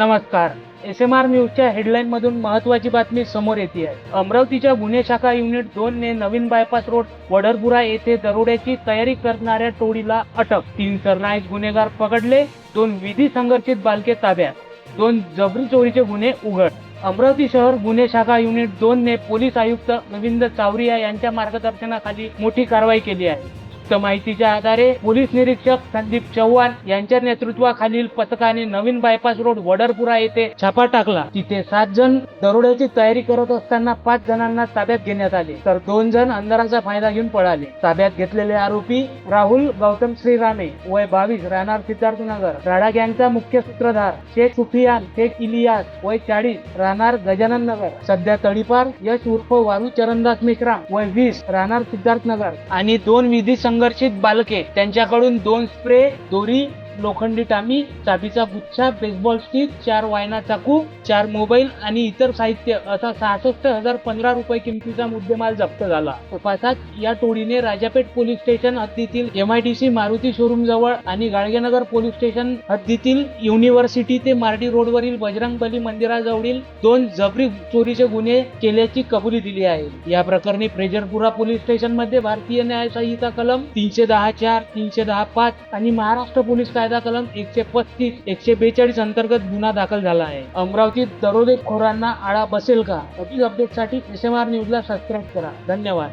नमस्कार. S M R न्यूजच्या headline मधून महत्वाची बातमी समोर येते आहे. अमरावतीच्या गुन्हे शाखा युनिट दोन ने नवीन बायपास रोड वडरपुरा येथे दरोड्याची तयारी करणाऱ्या टोळीला अटक. तीन सरनाईक गुन्हेगार पकडले दोन विधी संघर्षित बालके ताब्यात दोन जबरी चोरीचे गुन्हे उघड. अमरावती शहर गुन्हे शाखा युनिट दोन ने पोलीस आयुक्त रवींद्र चावरिया यांच्या मार्गदर्शनाखाली मोठी कारवाई केली आहे. गुप्त माहितीच्या आधारे पोलीस निरीक्षक संदीप चव्हाण यांच्या नेतृत्वाखालील पथकाने नवीन बायपास रोड वडरपुरा येथे छापा टाकला. तिथे सात जण दरोड्याची तयारी करत असताना पाच जणांना ताब्यात घेण्यात आले. तर दोन जण अंधाराचा फायदा घेऊन पळाले. ताब्यात घेतलेले आरोपी राहुल गौतम श्रीरामे वय बावीस राहणार सिद्धार्थनगर. राडा गँगचा मुख्य सूत्रधार शेख सुफियान शेख इलियास वय चाळीस राहणार गजानन नगर सध्या तडीपार यश उर्फ वारू चरणदास मेश्राम वय वीस राहणार सिद्धार्थनगर. आणि दोन विधी संघ संघर्षित बालके त्यांच्याकडून दोन स्प्रे दोरी लोखंडी टामी चाबीचा गुच्छा बेसबॉल स्टिक चार वायना चाकू चार मोबाईल आणि इतर साहित्य असा सहासष्ट हजार पंधरा रुपये किमतीचा मुद्देमाल जप्त झाला. तपासात या टोळीने राजापेठ पोलीस स्टेशन हद्दीतील एमआयडीसी मारुती शोरूम जवळ आणि गाडगेनगर पोलीस स्टेशन हद्दीतील युनिव्हर्सिटी ते मार्डी रोडवरील बजरंग बली मंदिराजवळील दोन जबरी चोरीचे गुन्हे केल्याची कबुली दिली आहे. या प्रकरणी प्रेजरपुरा पोलीस स्टेशनमध्ये भारतीय न्याय संहिता कलम तीनशे दहा चार तीनशे दहा पाच आणि महाराष्ट्र पोलीस कायदा कलम एकशे पस्तीस एकशे बेचाळीस अंतर्गत गुन्हा दाखल झाला आहे. अमरावतीत दरोडेखोरांना आळा बसेल का? अधिक अपडेटसाठी एस एम आर न्यूजला सबस्क्राईब करा. धन्यवाद.